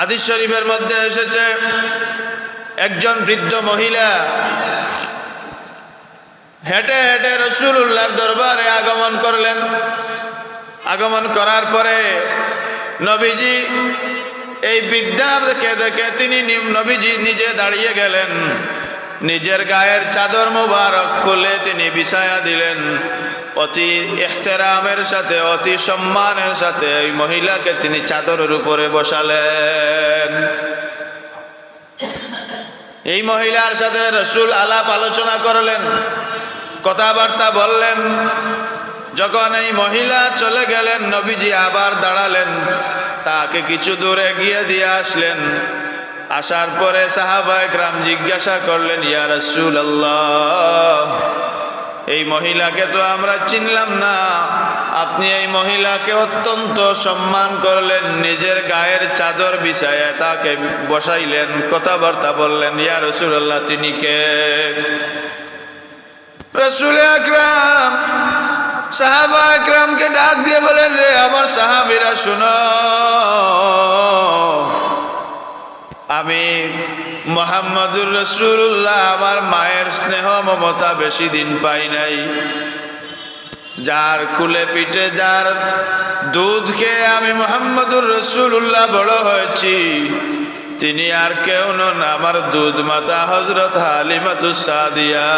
হাদিস শরীফের মধ্যে এসেছে, একজন বৃদ্ধ মহিলা হেঁটে হেঁটে রসুল উল্লাহর দরবারে আগমন করলেন। আগমন করার পরে নবীজি এই বৃদ্ধাকে দেখে তিনি নবীজি নিজে দাঁড়িয়ে গেলেন। নিজের গায়ের চাদর মুবারক খুলে তিনি বিছায়া দিলেন। অতি এহতেরামের সাথে, অতি সম্মানের সাথে ওই মহিলাকে তিনি চাদরের উপরে বসালেন। এই মহিলার সাথে রসুল আলাপ আলোচনা করলেন, কথাবার্তা বললেন। যখন এই মহিলা চলে গেলেন, নবীজি আবার দাঁড়ালেন, তাকে কিছু দূরে গিয়ে দিয়ে আসলেন। আসার পরে সাহাবায়ক রাম জিজ্ঞাসা করলেন, ইয়া রসুল আল্লাহ এই মহিলাকে তো আমরা চিনলাম না। আপনি এই মহিলাকে অত্যন্ত সম্মান করলেন, নিজের গায়ের চাদর বিছায় তাকে বসাইলেন, কথাবার্তা বললেন, ইয়া রসুল্লাহ তিনি কে? রসুল আকরাম সাহাবা আকরামকে ডাক দিয়ে বলেন, রে আমার সাহাবিরা, শুনো। আমি মোহাম্মদুর রসুল্লাহ আমার মায়ের স্নেহ মমতা বেশি দিন পাই নাই। যার কুলে পিঠে, যার দুধ খেয়ে আমি মোহাম্মদুর রসুল্লাহ বড় হয়েছি, তিনি আর কেউ নন আমার দুধ মাতা হজরত হালিমাতুসাদিয়া